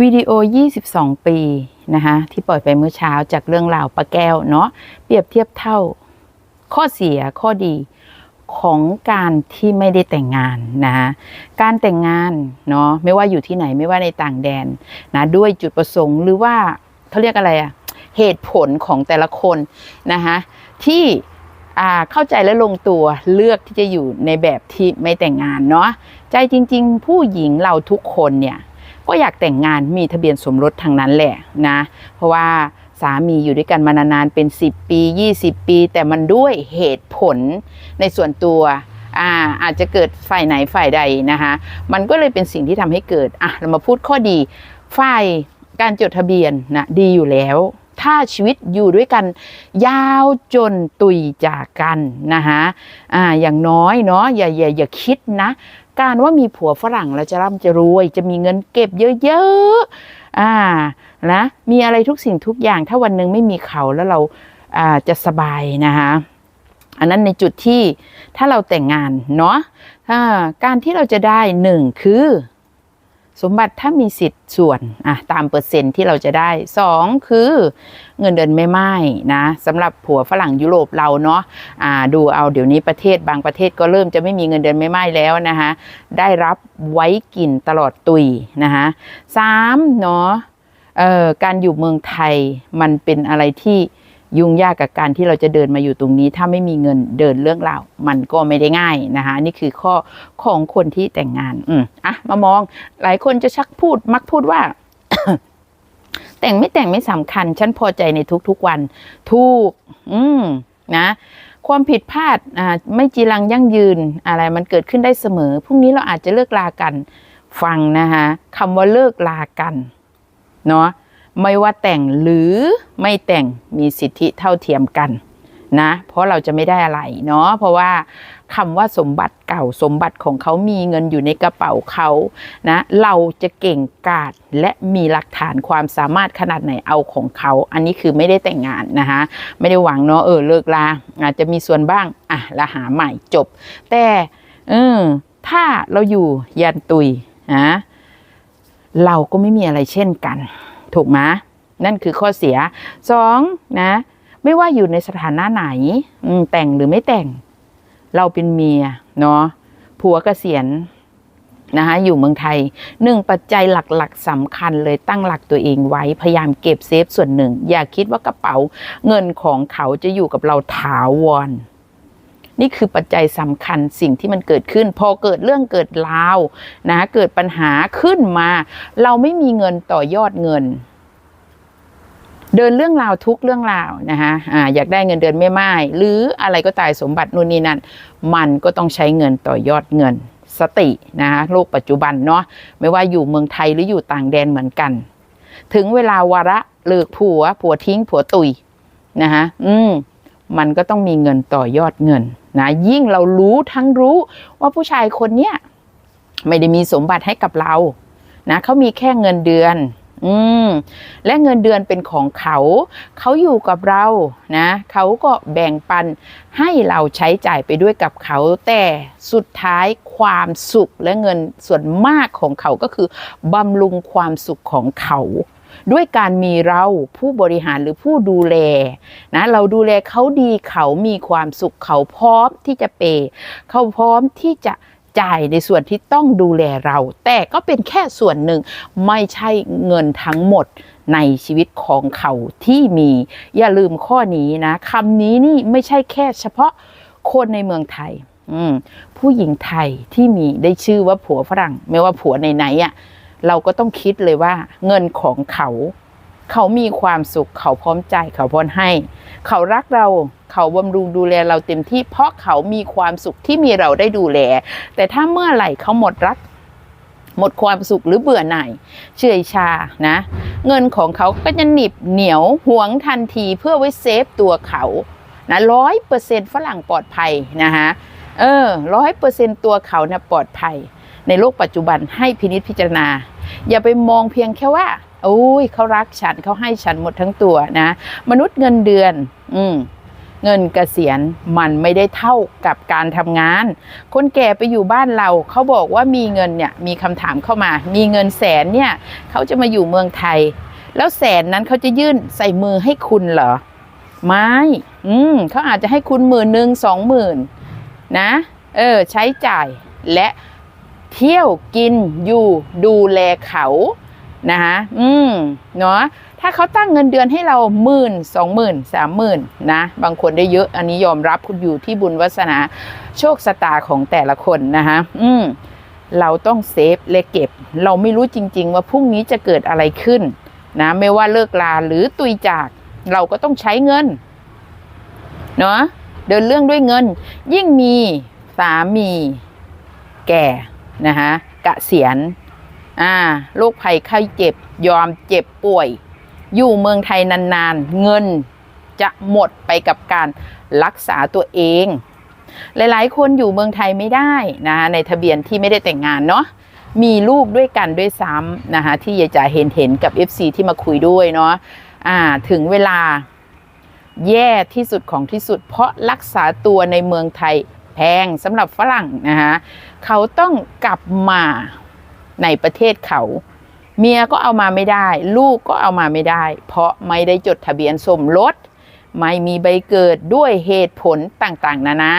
วิดีโอ 22 ปีนะคะที่ปล่อยไปเมื่อเช้าจากเรื่องราวปลาแก้วเนาะเปรียบเทียบเท่าข้อเสียข้อดีของการที่ไม่ได้แต่งงานนะคะการแต่งงานเนาะไม่ว่าอยู่ที่ไหนไม่ว่าในต่างแดนนะด้วยจุดประสงค์หรือว่าเขาเรียกอะไรอะเหตุผลของแต่ละคนนะคะที่อ่าเข้าใจและลงตัวเลือกที่จะอยู่ในแบบที่ไม่แต่งงานเนาะใจจริง ๆ ผู้หญิงเราทุกคนเนี่ย ก็อยากแต่งงานมีทะเบียนสมรสทางนั้นแหละนะ เพราะว่าสามีอยู่ด้วยกันมานานๆเป็น 10 ปี 20 ปี แต่มันด้วยเหตุผลในส่วนตัวอาอาจจะเกิดฝ่ายไหนฝ่ายใดนะคะมันก็เลยเป็นสิ่งที่ทำให้เกิดอะเรามาพูดข้อดี ฝ่ายการจดทะเบียนนะดีอยู่แล้ว ถ้าชีวิตอยู่ด้วยกัน ยาวจนตุยจากกันนะคะอ่าอย่างน้อยเนาะอย่าอย่าอย่าคิดนะ การว่ามีผัวฝรั่งแล้วจะร่ำจะรวย จะมีเงินเก็บเยอะๆอ่านะมีอะไรทุกสิ่งทุกอย่างถ้าวันหนึ่งไม่มีเขาแล้วเราอ่าจะสบายนะคะอันนั้นในจุดที่ถ้าเราแต่งงานเนาะะการที่เราจะได้หนึ่งคือ สมบัติถ้ามีสิทธิ์ส่วนอะตามเปอร์เซ็นต์ที่เราจะได้สองคือเงินเดือนไม่ไม้นะสำหรับผัวฝรั่งยุโรปเราเนาะอ่าดูเอาเดี๋ยวนี้ประเทศบางประเทศก็เริ่มจะไม่มีเงินเดือนไม่ไม้แล้วนะคะได้รับไว้กินตลอดตุยนะคะสามเนาะเอ่อการอยู่เมืองไทยมันเป็นอะไรที่ ยุ่งยากกับการที่เราจะเดินมาอยู่ตรงนี้ ถ้าไม่มีเงินเดินเรื่องราวมันก็ไม่ได้ง่ายนะคะนี่คือข้อของคนที่แต่งงานอืมอะมามองหลายคนจะชักพูดมักพูดว่า แต่งไม่แต่งไม่สำคัญ ฉันพอใจในทุกๆวัน ถูก อืมนะความผิดพลาดอ่าไม่จีรังยั่งยืนอะไรมันเกิดขึ้นได้เสมอพรุ่งนี้เราอาจจะเลิกลากัน ฟังนะคะคำว่าเลิกลากัน เนาะ ไม่ว่าแต่งหรือไม่แต่งมีสิทธิเท่าเทียมกันนะ เพราะเราจะไม่ได้อะไรเนาะเพราะว่าคำว่าสมบัติเก่าสมบัติของเขามีเงินอยู่ในกระเป๋าเขานะเราจะเก่งกาจและมีหลักฐานความสามารถขนาดไหนเอาของเขา อันนี้คือไม่ได้แต่งงานนะคะไม่ได้หวังเนาะเออเลิกลาอาจจะมีส่วนบ้างอะล้วหาใหม่จบ แต่เออถ้าเราอยู่ยันตุยนะเราก็ไม่มีอะไรเช่นกัน ถูกไหมนั่นคือข้อเสียสองนะ ไม่ว่าอยู่ในสถานะไหนแต่งหรือไม่แต่ง เราเป็นเมียเนาะผัวเกษียณนะคะอยู่เมืองไทยหนึ่งปัจจัยหลักๆสำคัญเลยตั้งหลักตัวเองไว้พยายามเก็บเซฟส่วนหนึ่ง อย่าคิดว่ากระเป๋าเงินของเขาจะอยู่กับเราถาวร นี่คือปัจจัยสำคัญสิ่งที่มันเกิดขึ้น พอเกิดเรื่องเกิดราวนะเกิดปัญหาขึ้นมา เราไม่มีเงินต่อยอดเงิน เดินเรื่องราวทุกเรื่องราวนะคะอ่าอยากได้เงินเดือนไม่ไม้หรืออะไรก็ตายสมบัตินู่นนี่นั่นมันก็ต้องใช้เงินต่อยอดเงิน สตินะคะโลกปัจจุบันเนาะไม่ว่าอยู่เมืองไทยหรืออยู่ต่างแดนเหมือนกัน ถึงเวลาวาระเลิกผัวผัวทิ้งผัวตุยนะคะอืม มันก็ต้องมีเงินต่อยอดเงินนะยิ่งเรารู้ทั้งรู้ว่าผู้ชายคนเนี้ยไม่ได้มีสมบัติให้กับเรานะเขามีแค่เงินเดือน อืมและเงินเดือนเป็นของเขา เขาอยู่กับเรานะเขาก็แบ่งปันให้เราใช้จ่ายไปด้วยกับเขา แต่สุดท้ายความสุขและเงินส่วนมากของเขาก็คือบำรุงความสุขของเขา ด้วยการมีเราผู้บริหารหรือผู้ดูแลนะเราดูแลเขาดีเขามีความสุขเขาพร้อมที่จะเปย์เขาพร้อมที่จะจ่ายในส่วนที่ต้องดูแลเรา แต่ก็เป็นแค่ส่วนหนึ่งไม่ใช่เงินทั้งหมดในชีวิตของเขาที่มีอย่าลืมข้อนี้นะคำนี้นี่ไม่ใช่แค่เฉพาะคนในเมืองไทย ผู้หญิงไทยที่มีได้ชื่อว่าผัวฝรั่ง ไม่ว่าผัวไหนๆอะ เราก็ต้องคิดเลยว่าเงินของเขา เขามีความสุขเขาพร้อมใจเขาพร้อมให้ เขารักเราเขาบำรุงดูแลเราเต็มที่ เพราะเขามีความสุขที่มีเราได้ดูแล แต่ถ้าเมื่อไหร่เขาหมดรัก หมดความสุขหรือเบื่อหน่ายเฉื่อยชานะ เงินของเขาก็จะหนิบเหนียวหวงทันทีเพื่อไว้เซฟตัวเขานะร้อยเปอร์เซ็นฝรั่งปลอดภัยนะคะเออร้อยเปอร์เซ็นตัวเขาเนี่ยปลอดภัย ในโลกปัจจุบันให้พินิจพิจารณา อย่าไปมองเพียงแค่ว่าโอ้ยเขารักฉันเขาให้ฉันหมดทั้งตัวนะ มนุษย์เงินเดือน อืมเงินเกษียณมันไม่ได้เท่ากับการทำงาน คนแก่ไปอยู่บ้านเราเขาบอกว่ามีเงินเนี่ยมีคำถามเข้ามา มีเงินแสนเนี่ยเขาจะมาอยู่เมืองไทย แล้วแสนนั้นเขาจะยื่นใส่มือให้คุณเหรอ ไม่ อืมเขาอาจจะให้คุณหมื่นหนึ่งสองหมื่นนะ เออ ใช้จ่ายและ เที่ยวกินอยู่ดูแลเขานะคะอืมเนาะถ้าเขาตั้งเงินเดือนให้เราหมื่นสองหมื่นสามหมื่นนะ บางคนได้เยอะ อันนี้ยอมรับคุณอยู่ที่บุญวาสนาโชคชะตาของแต่ละคนนะคะอืมเราต้องเซฟและเก็บ เราไม่รู้จริง ๆ ว่าพรุ่งนี้จะเกิดอะไรขึ้นนะ ไม่ว่าเลิกลาหรือตุยจาก เราก็ต้องใช้เงิน เนาะเดินเรื่องด้วยเงิน ยิ่งมีสามีแก่ นะคะกะเสียณอ่าโรคภัยไข้เจ็บ ยอมเจ็บป่วย อยู่เมืองไทยนานๆ เงินจะหมดไปกับการรักษาตัวเอง หลายๆ คนอยู่เมืองไทยไม่ได้นะคะในทะเบียนที่ไม่ได้แต่งงานเนาะมีลูกด้วยกันด้วยซ้ำนะคะที่ยายจ๋าเห็นเห็นกับ FC ที่มาคุยด้วยเนาะอ่าถึงเวลาแย่ที่สุดของที่สุด เพราะรักษาตัวในเมืองไทย แพงสำหรับฝรั่งนะคะเขาต้องกลับมาในประเทศเขา เมียก็เอามาไม่ได้ ลูกก็เอามาไม่ได้ เพราะไม่ได้จดทะเบียนสมรสไม่มีใบเกิดด้วยเหตุผลต่างๆ นานา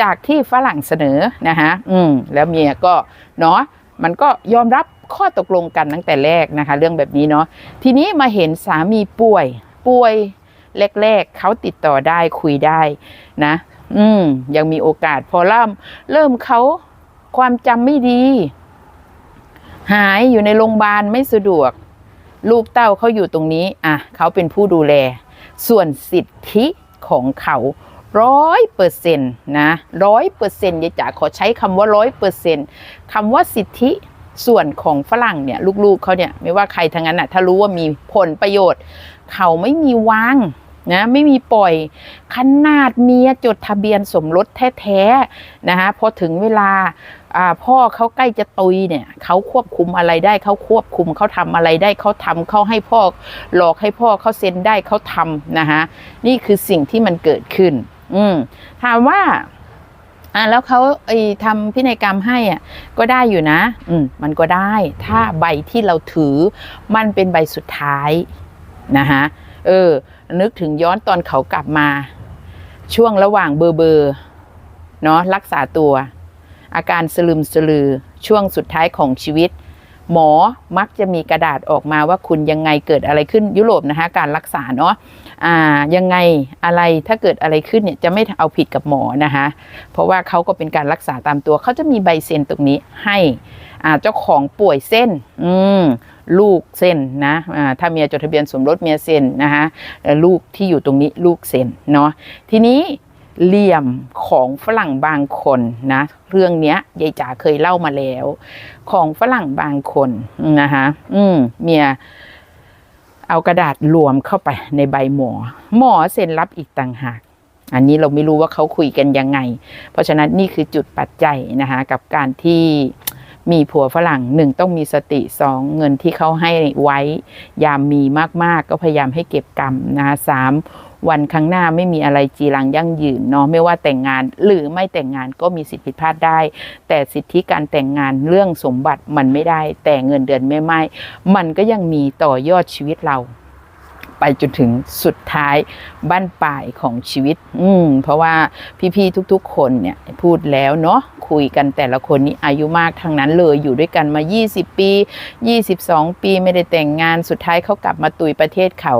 จากที่ฝรั่งเสนอนะคะอืมแล้วเมียก็เนาะมันก็ยอมรับข้อตกลงกันตั้งแต่แรกนะคะ เรื่องแบบนี้เนาะทีนี้มาเห็นสามีป่วยป่วยแรกๆเขาติดต่อได้คุยได้นะ อืม ยังมีโอกาสพอเริ่ม เริ่มเขาความจำไม่ดี หายอยู่ในโรงพยาบาลไม่สะดวก ลูกเต้าเขาอยู่ตรงนี้ อะเขาเป็นผู้ดูแล ส่วนสิทธิของเขาร้อยเปอร์เซ็นต์นะร้อยเปอร์เซ็นต์ยายจ๋าขอใช้คำว่าร้อยเปอร์เซ็นต์คำว่าสิทธิส่วนของฝรั่งเนี่ยลูกๆเขาเนี่ยไม่ว่าใครทั้งนั้นอะถ้ารู้ว่ามีผลประโยชน์ เขาไม่มีวาง นะไม่มีปล่อยขนาดเมียจดทะเบียนสมรสแท้ๆนะคะพอถึงเวลาพ่อเขาใกล้จะตุยเนี่ยเขาควบคุมอะไรได้เขาควบคุมเขาทำอะไรได้เขาทำเขาให้พ่อหลอกให้พ่อเขาเซ็นได้เขาทำนะคะนี่คือสิ่งที่มันเกิดขึ้น อืมถามว่าอ่าแล้วเขาไอ้ทำพินัยกรรมให้อะก็ได้อยู่นะ อืมมันก็ได้ ถ้าใบที่เราถือมันเป็นใบสุดท้ายนะคะ เออ นึกถึงย้อนตอนเขากลับมา ช่วงระหว่างเบอร์เบอร์เนาะรักษาตัว อาการสลึมสลือช่วงสุดท้ายของชีวิต หมอมักจะมีกระดาษออกมาว่าคุณยังไงเกิดอะไรขึ้นยุโรปนะคะการรักษาเนาะอ่ายังไงอะไรถ้าเกิดอะไรขึ้นเนี่ยจะไม่เอาผิดกับหมอนะคะเพราะว่าเขาก็เป็นการรักษาตามตัวเขาจะมีใบเซ็นตรงนี้ให้อ่าเจ้าของป่วยเส้น อืม ลูกเส้นนะถ้าเมียจดทะเบียนสมรสเมียเซ็นนะคะลูกที่อยู่ตรงนี้ลูกเซ็นเนาะทีนี้เหลี่ยมของฝรั่งบางคนนะเรื่องเนี้ยยายจ๋าเคยเล่ามาแล้ว ของฝรั่งบางคนนะคะอืมเมียเอากระดาษรวมเข้าไปในใบหมอ หมอเซ็นรับอีกต่างหาก อันนี้เราไม่รู้ว่าเขาคุยกันยังไง เพราะฉะนั้นนี่คือจุดปัจจัยนะคะกับการที่ มีผัวฝรั่งหนึ่งต้องมีสติสองเงินที่เขาให้ไว้ ยามมีมากๆ ก็พยายามให้เก็บกรรมนะสามวันข้างหน้าไม่มีอะไรจีรังยั่งยืนเนาะไม่ว่าแต่งงานหรือไม่แต่งงานก็มีสิทธิผิดพลาดได้ แต่สิทธิการแต่งงานเรื่องสมบัติมันไม่ได้ แต่เงินเดือนไม่ไม่ มันก็ยังมีต่อยอดชีวิตเรา ไปจนถึงสุดท้ายบ้านปลายของชีวิต อืมเพราะว่าพี่ๆทุกๆ คนเนี่ยพูดแล้วเนาะคุยกันแต่ละคนนี้อายุมากทั้งนั้นเลยอยู่ด้วยกันมา 20 ปี 22 ปีไม่ได้แต่งงานสุดท้ายเขากลับมาตุยประเทศเขา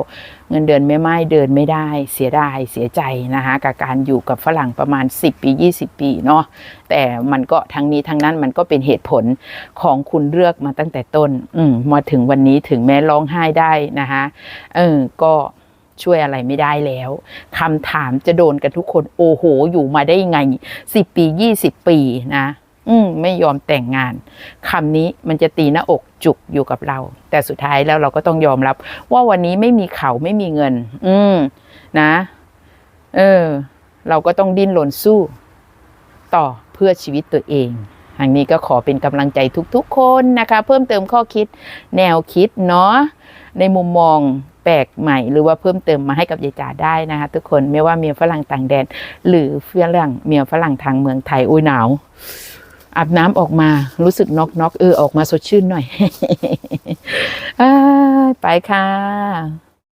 เงินเดือนไม่ไม่เดินไม่ได้เสียดายเสียใจนะคะกับการอยู่กับฝรั่งประมาณ 10 ปี 20 ปีเนาะแต่มันก็ทั้งนี้ทั้งนั้นมันก็เป็นเหตุผลของคุณเลือกมาตั้งแต่ต้นอืมมาถึงวันนี้ถึงแม้ร้องไห้ได้นะคะเออก็ช่วยอะไรไม่ได้แล้วคำถามจะโดนกันทุกคนโอ้โห อยู่มาได้ยังไง 10 ปี 20 ปีนะ อืมไม่ยอมแต่งงาน คำนี้มันจะตีหน้าอกจุกอยู่กับเรา แต่สุดท้ายแล้วเราก็ต้องยอมรับ ว่าวันนี้ไม่มีเขาไม่มีเงิน อืมนะ เออ เราก็ต้องดิ้นรนสู้ ต่อเพื่อชีวิตตัวเองทางนี้ก็ขอเป็นกำลังใจทุกๆ คนนะคะ เพิ่มเติมข้อคิดแนวคิดเนาะในมุมมองแปลกใหม่ หรือว่าเพิ่มเติมมาให้กับยายจ๋าได้นะคะทุกคนไม่ว่าเมียฝรั่งต่างแดน หรือเพื่อนเรื่องเมียฝรั่งทางเมืองไทยอุ้ยหนาว อาบน้ำออกมารู้สึกน็อกน็อกเออออกมาสดชื่นหน่อย ไปค่ะ